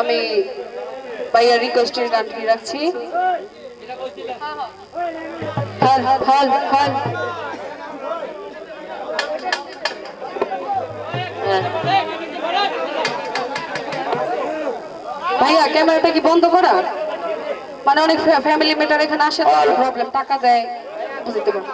আমি ভাইয়ার রিকোয়েস্টের গানটি রাখছি? হল হল হল হ্যাঁ। ভাইয়া ক্যামেরাটা কি বন্ধ করা? মানে অনেক ফ্যামিলি মেটার এখানে আসে তো প্রবলেম টাকা দেয়। বুঝতে পারো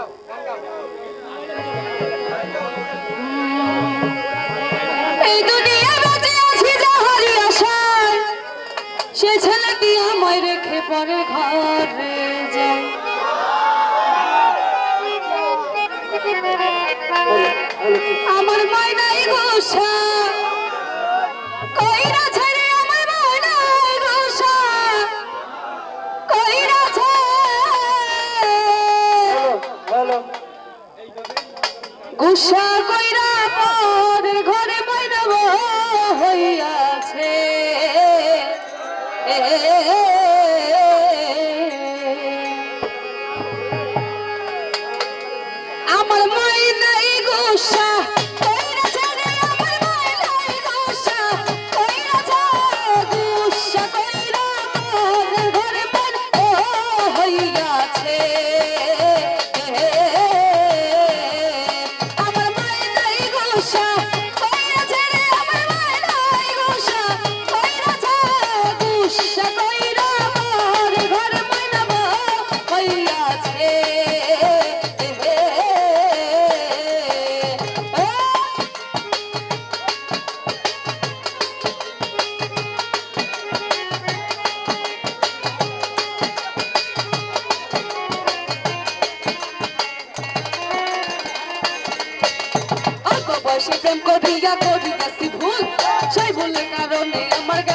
সে ছেলেটি আমায় রেখে পরে ঘরে যায়। আমার মায় নাই গোসা Hey, hey.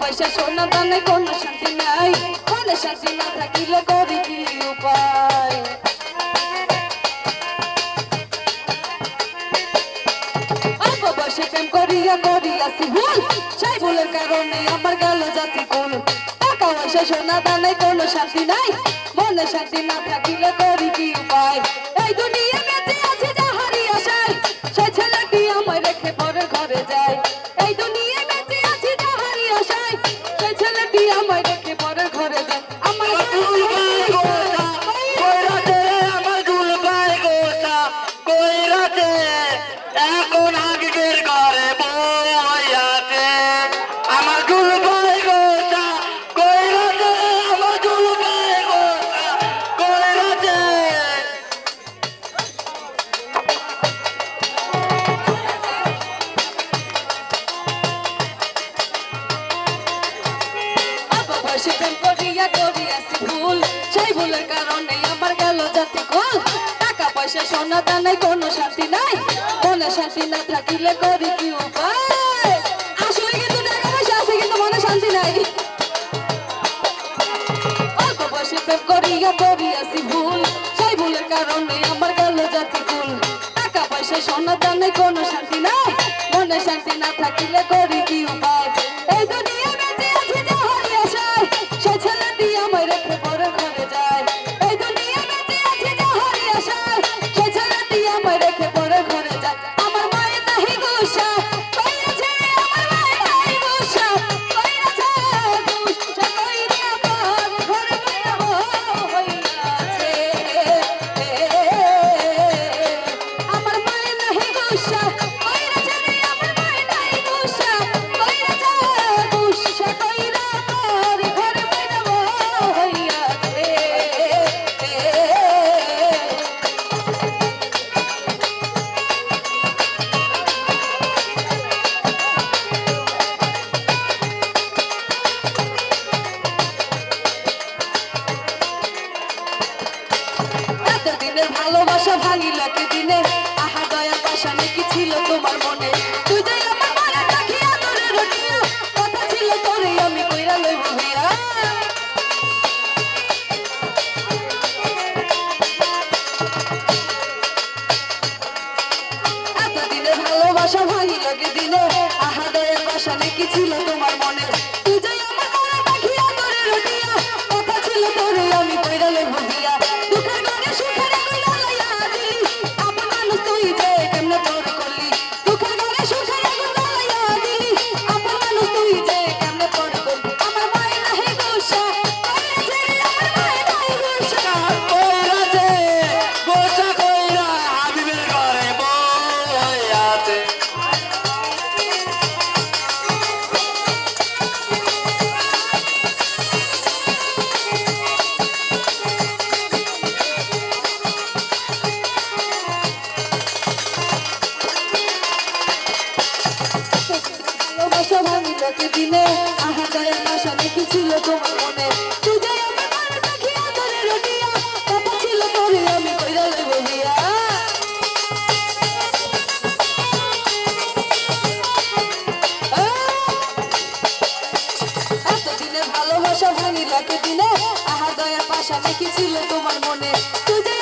পয়সা সোনা দানে কোনো শান্তি নাই। মনে শান্তি না থাকিলে পয়সা সোনা দানে কোনো শান্তি নাই। মনে শান্তি না থাকিলে করি কি উপায়? এই দুনিয়া ভুলের কারণে আমার গেল জাতি কুল টাকা পয়সা, সোনা দানায় কোনো শান্তি নাই। মনে শান্তি না থাকিলে করি কি উপায়? আসলে কিন্তু টাকা পয়সা আছে, কিন্তু মনে শান্তি নাই। অল্প বয়সে প্রেম করিয়া করিয়াছি ভুল। সেই ভুলের কারণে আমার গেল জাতি কুল টাকা পয়সা, সোনা, দানে, কোনো শান্তি নাই। মনে শান্তি না থাকিলে করি মনে ভালোবাসা ভাঙিলাকে দিনে আহা দয়া পাশা নাকি ছিল তোমার মনে? তুই যাই আমার মারা থাকি আদরে রটিয়া, কথা ছিল তোরে আমি কইরা লইব বিয়া এতদিনে ভালোবাসা ভাঙিলাকে দিনে আহা দয়া পাশা নাকি ছিল তোমার মনে? দেখেছিল তোমার মনে। তুই যে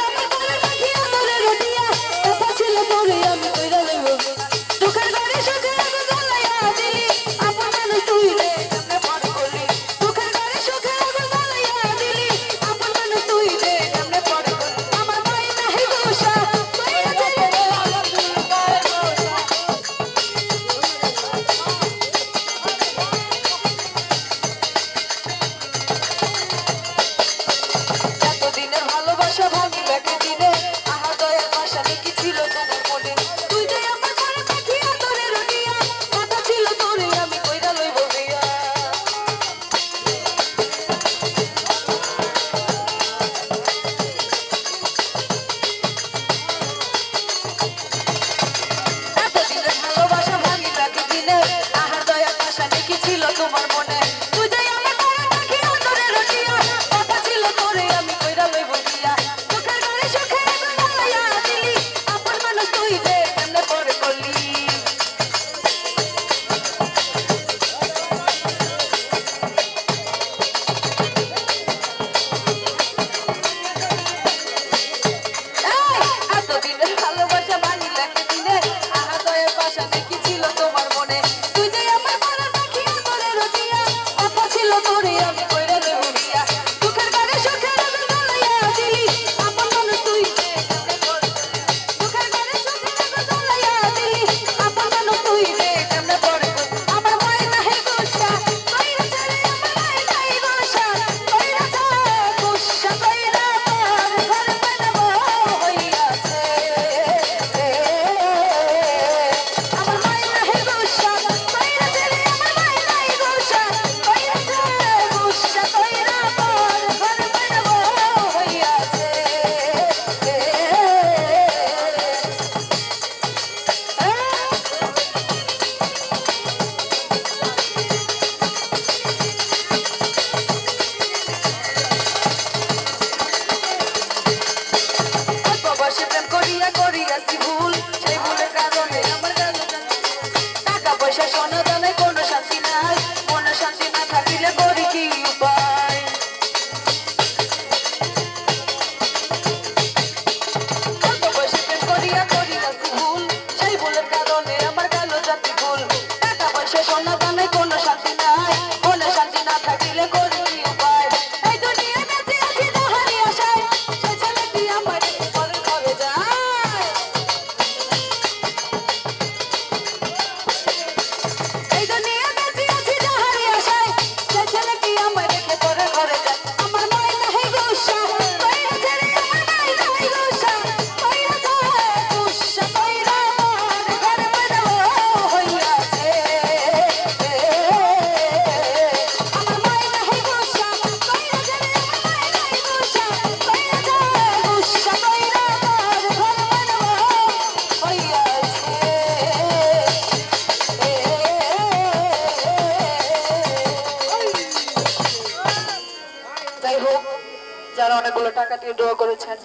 অনেকগুলো টাকা দিয়ে দোয়া করেছেন।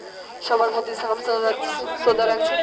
সবার প্রতি সালাম সোদা রাখছেন